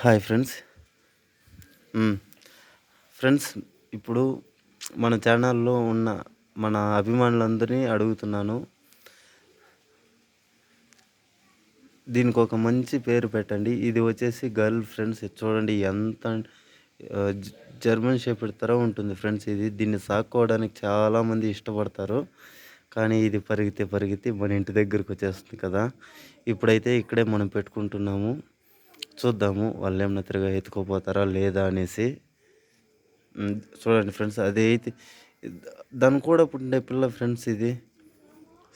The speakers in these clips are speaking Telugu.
Hi friends. ఫ్రెండ్స్ ఇప్పుడు మన ఛానల్లో ఉన్న మన అభిమానులందరినీ అడుగుతున్నాను. దీనికి ఒక మంచి పేరు పెట్టండి. ఇది వచ్చేసి గర్ల్ ఫ్రెండ్స్. ఇది చూడండి ఎంత జర్మన్ షెపర్డ్ తర ఉంటుంది ఫ్రెండ్స్ ఇది. దీన్ని సాక్కోవడానికి చాలామంది ఇష్టపడతారు. కానీ ఇది పరిగితే పరిగితే మన ఇంటి దగ్గరికి వచ్చేస్తుంది కదా. ఇప్పుడైతే ఇక్కడే మనం పెట్టుకుంటున్నాము. చూద్దాము వాళ్ళు ఏమన్నా తిరగా ఎత్తుకోపోతారా లేదా అనేసి. చూడండి ఫ్రెండ్స్ అది అయితే దాని కూడా పుట్టిన పిల్ల ఫ్రెండ్స్ ఇది.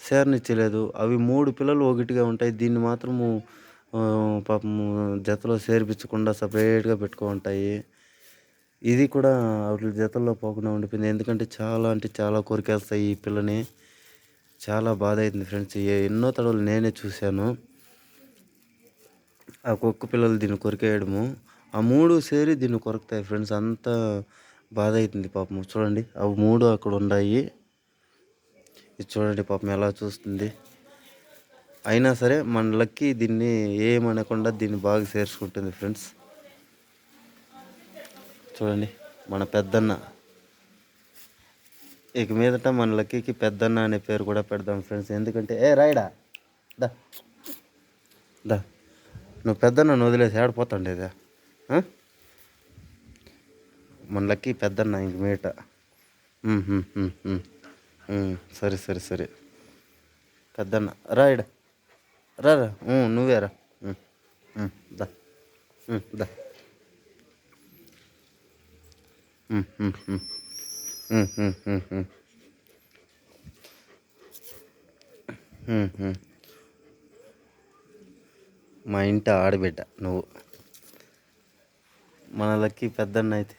సేరనిచ్చలేదు అవి మూడు పిల్లలు ఒకటిగా ఉంటాయి. దీన్ని మాత్రము పాపం పాపము జతలో చేర్పించకుండా సపరేట్గా పెట్టుకో ఉంటాయి. ఇది కూడా వాటి జతల్లో పోకుండా ఉండిపోయింది. ఎందుకంటే చాలా అంటే చాలా కోరికేస్తాయి ఈ పిల్లని. చాలా బాధ అవుతుంది ఫ్రెండ్స్. ఎన్నో తడవలు నేనే చూశాను. ఆ కుక్క పిల్లలు దీన్ని కొరికేయడము. ఆ మూడు సేరి దీన్ని కొరుకుతాయి ఫ్రెండ్స్. అంత బాధ అవుతుంది పాపం. చూడండి అవి మూడు అక్కడ ఉన్నాయి. ఇది చూడండి పాపం ఎలా చూస్తుంది. అయినా సరే మన లక్కీ దీన్ని ఏమనకుండా దీన్ని బాగా చేర్చుకుంటుంది ఫ్రెండ్స్. చూడండి మన పెద్దన్న. ఇక మీదట మన లక్కీకి పెద్దన్న అనే పేరు కూడా పెడదాం ఫ్రెండ్స్. ఎందుకంటే ఏ రాయడా? దా. దా. నువ్వు పెద్దన్న వదిలేసి ఆడిపోతాండేదా ఆ? మన లక్కీ పెద్దన్న ఇంక మీట సరే సరే సరే పెద్దన్న రా రా రా నువ్వే రా ఉమ్, దా ఉమ్, దా మా ఇంటి ఆడబిడ్డ నువ్వు. మన లక్కీ పెద్దన్న అయితే.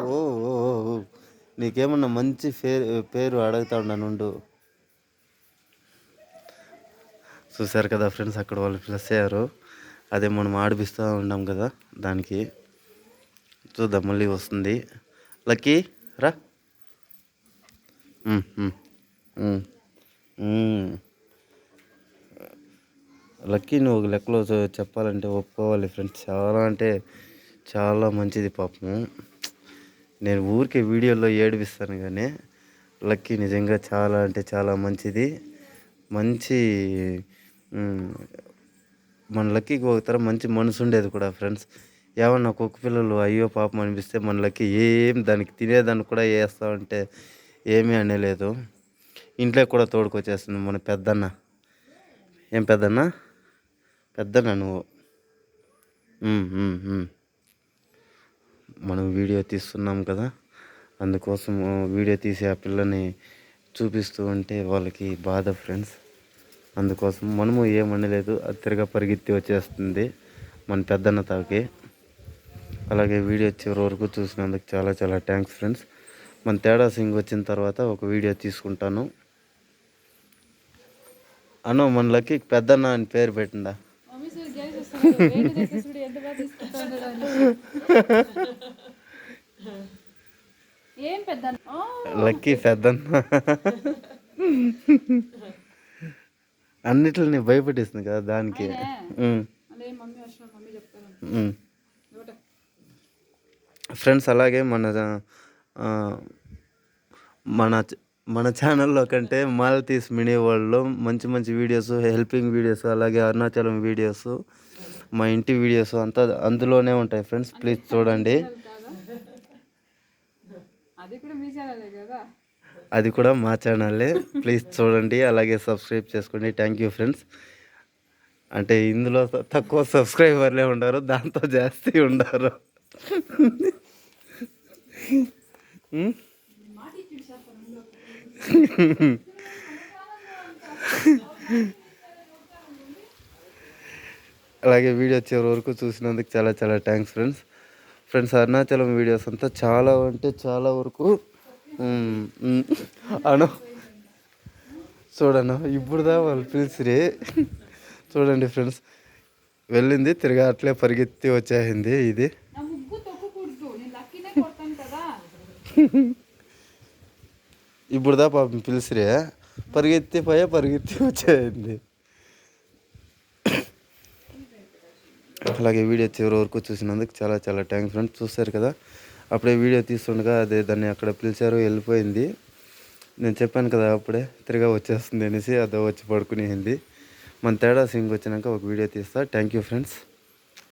ఓ నీకేమన్నా మంచి పేరు పేరు అడుగుతా ఉన్నానుండు చూసారు కదా ఫ్రెండ్స్ అక్కడ వాళ్ళు ప్లస్ అయ్యారు. అదే మనం ఆడిపిస్తూ ఉన్నాం కదా దానికి. చూద్దాం మళ్ళీ వస్తుంది. లక్కీ రా. లక్కీ నువ్వు ఒక లెక్కలో చెప్పాలంటే ఒప్పుకోవాలి ఫ్రెండ్స్. చాలా అంటే చాలా మంచిది పాపము నేను ఊరికే వీడియోలో ఏడిపిస్తాను కానీ లక్కీ నిజంగా చాలా అంటే చాలా మంచిది. మంచి మన లక్కీకి ఒక తర మంచి మనసు ఉండేది కూడా ఫ్రెండ్స్. ఏమన్నా కుక్క పిల్లలు అయ్యో పాపం అనిపిస్తే మన లక్కీ ఏం దానికి తినేదానికి కూడా వేస్తామంటే ఏమీ అనలేదు. ఇంట్లో కూడా తోడుకొచ్చేస్తుంది మన పెద్దన్న. ఏం పెద్దన్న? పెద్ద నువ్వు మనం వీడియో తీస్తున్నాం కదా అందుకోసం వీడియో తీసి ఆ పిల్లని చూపిస్తూ ఉంటే వాళ్ళకి బాధ ఫ్రెండ్స్. అందుకోసం మనము ఏమనలేదు అది తిరగా పరిగెత్తి వచ్చేస్తుంది మన పెద్దన్న తాకి అలాగే వీడియో చివరి వరకు చూసినందుకు చాలా చాలా థ్యాంక్స్ ఫ్రెండ్స్. మన తేడా సింగ్ వచ్చిన తర్వాత ఒక వీడియో తీసుకుంటాను. అన్న మన పెద్దన్న అని పేరు పెట్టిందా? ఏం పెద్ద లక్కీ పెద్దన్న. అన్నిటిని భయపెట్టిస్తుంది కదా దానికి. ఫ్రెండ్స్ అలాగే మన మన మన ఛానల్లో కంటే మాలతీస్ మినీ వరల్డ్లో మంచి మంచి వీడియోస్ హెల్పింగ్ వీడియోస్ అలాగే అరుణాచలం వీడియోస్ మా ఇంటి వీడియోస్ అంతా అందులోనే ఉంటాయి ఫ్రెండ్స్. ప్లీజ్ చూడండి. అది కూడా మీ ఛానల్లే ప్లీజ్ చూడండి అలాగే సబ్స్క్రైబ్ చేసుకోండి. థ్యాంక్ యూ ఫ్రెండ్స్ అంటే ఇందులో తక్కువ సబ్స్క్రైబర్లే ఉండరు దాంతో జాస్తి ఉండరు? అలాగే వీడియో చివరి వరకు చూసినందుకు చాలా చాలా thanks friends friends Arunachalam videos అంతా చాలా అంటే చాలా వరకు అను. చూడను ఇప్పుడుదా వాళ్ళు పిలిచిరి చూడండి ఫ్రెండ్స్ వెళ్ళింది తిరిగి అట్లే పరిగెత్తి వచ్చేసింది ఇది. ఇప్పుడుదా పాపం పిలిచిరే పరిగెత్తి పోయే పరిగెత్తి వచ్చేసింది. అలాగే వీడియో చివరి వరకు చూసినందుకు చాలా చాలా థ్యాంక్స్ ఫ్రెండ్స్. చూస్తారు కదా? అప్పుడే వీడియో తీస్తుండగా అదే దాన్ని అక్కడ పిలిచారు వెళ్ళిపోయింది. నేను చెప్పాను కదా అప్పుడే తిరిగా వచ్చేస్తుంది అనేసి అదో వచ్చి పడుకునేది మన తేడా సింగ్ వచ్చినాక ఒక వీడియో తీస్తా. Thank you friends.